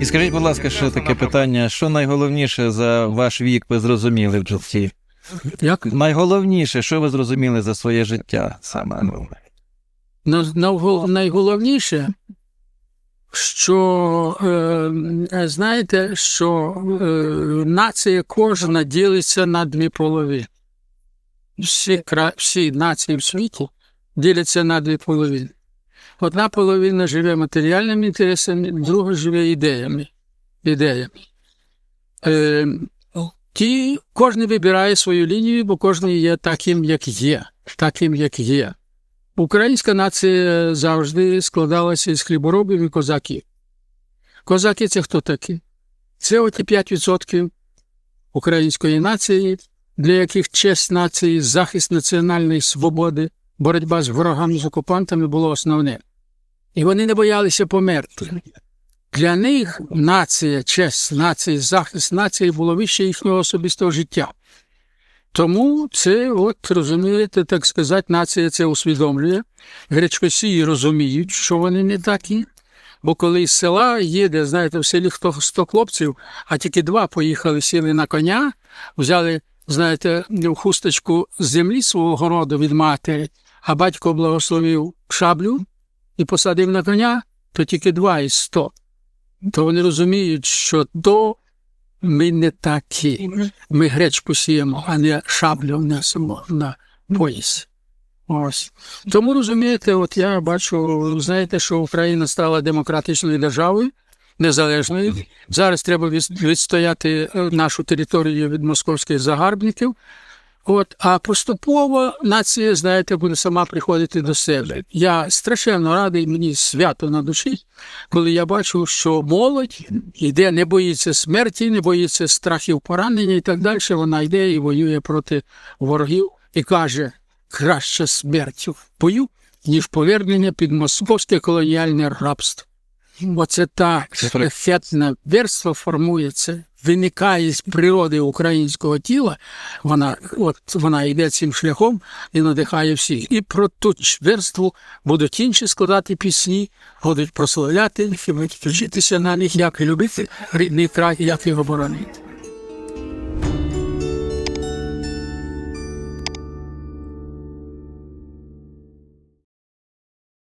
І скажіть, будь ласка, ще таке питання: що найголовніше за ваш вік ви зрозуміли в житті? Як Найголовніше, що ви зрозуміли за своє життя саме? На- найголовніше, що е, знаєте, що е, нація кожна ділиться на дві половини. Всі, всі нації в світі діляться на дві половини. Одна половина живе матеріальними інтересами, друга живе ідеями. ідеями. Е, ті, кожен вибирає свою лінію, бо кожен є таким, як є. Таким, як є. Українська нація завжди складалася із хліборобів і козаків. Козаки це хто такі? Це оті 5% української нації, для яких честь нації, захист національної свободи, боротьба з ворогами, з окупантами було основне. І вони не боялися померти. Для них нація, честь нації, захист нації було вище їхнього особистого життя. Тому це, от розумієте, так сказати, нація це усвідомлює. Гречкосії розуміють, що вони не такі. Бо коли з села їде, знаєте, в селі хто 100 хлопців, а тільки два поїхали, сіли на коня, взяли, знаєте, хусточку з землі свого городу від матері, а батько благословив шаблю і посадив на коня, то тільки два із сто. То вони розуміють, що то ми не такі. Ми гречку сіємо, а не шаблю несемо на пояс. Ось. Тому розумієте, от я бачу, знаєте, що Україна стала демократичною державою, незалежною. Зараз треба відстояти е, нашу територію від московських загарбників. От, а поступово нація, знаєте, буде сама приходити до себе. Я страшенно радий, мені свято на душі, коли я бачу, що молодь йде, не боїться смерті, не боїться страхів поранення і так далі. Вона йде і воює проти ворогів і каже: краще смерть в бою, ніж повернення під московське колоніальне рабство. Оце так ефектне верство формується, виникає з природи українського тіла, вона, от, вона йде цим шляхом і надихає всіх. І про ту чверству будуть інші складати пісні, будуть прославляти, і будуть вчитися на них, як любити рідний край, як його боронити.